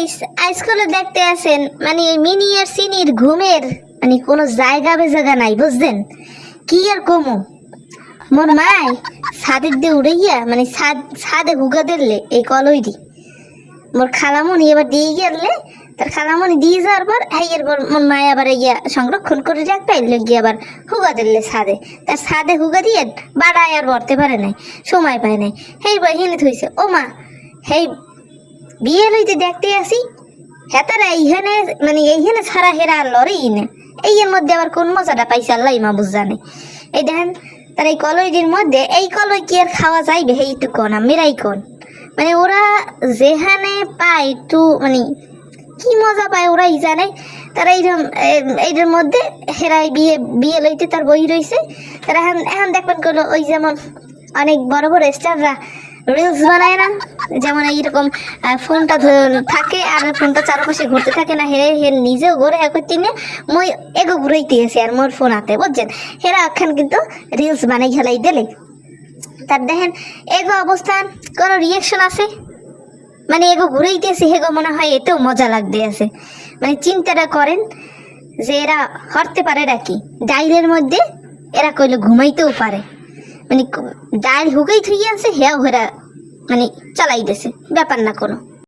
Guys আজকাল দেখতে আছেন মানে এই মিনি আর সিনির ঘুমের মানে কোনো জায়গা বেজাগা নাই বুঝলেন কি আর কমো? মোর মাই ছাদের দিয়ে গিয়া মানে ছাদ, ছাদে হুগা দিলে এই কলইটি মোর খালামণি এবার দিয়ে গেলে তার খালামণি দিয়ে যাওয়ার পর হ্যাঁ এরপর মোর মায় আবার গিয়া সংরক্ষণ করে রাখতে এলে গিয়ে আবার হুগা দিলে ছাদে। তার ছাদে হুগা দিয়ে বাড়ায় আর বরতে পারে নাই, সময় পায় নাই। হেই বই হেনে থইছে, ও মা, হেই বিয়ে লইতে দেখতে আসি হেতারা এইখানে মানে এইখানে ছাড়া হেরা আর লড়েই না। এই এর মধ্যে আবার কোন মজাটা পাইছে আল্লাহ মাহবুজ জানে। এই দেখেন, তার এই কলইটির মধ্যে, এই কলই কি আর খাওয়া যাইবে? এই একটু কোন আমিরাই কোন? মানে ওরা যেখানে পায় একটু মানে কি মজা পায় ওরাই জানে। তারা এইরকম এইটার মধ্যে হেরাই বিয়ে বিয়ে লইতে তার বই রইছে। তারা এখন এখন দেখবেন কোনো ওই যেমন অনেক বড় বড় স্টাররা রিলস বানায় না। যেমন এইরকম ফোনটা থাকে আর ফোনটা চারপাশে ঘুরতে থাকে না হে হে নিজেও ঘুরে এক তিনে মই এগো ঘুরাইতে আছে আর মোর ফোন হাতে, বুঝছেন? হেরা এখন কিন্তু রিলস বানাই খেলাই দিলে। তার দেখেন, এগো অবস্থান, কোনো রিয়েকশন আছে? মানে এগো ঘুরাইতেছে হেগো মনে হয় এতেও মজা লাগতে আছে। মানে চিন্তাটা করেন যে এরা হরতে পারে নাকি? ডাইলের মধ্যে এরা কইলে ঘুমাইতেও পারে। মানে ক- ডাইল হুকেই থুই আছে হেও হেরা মানে চালাইতেছে। ব্যাপার না কোনো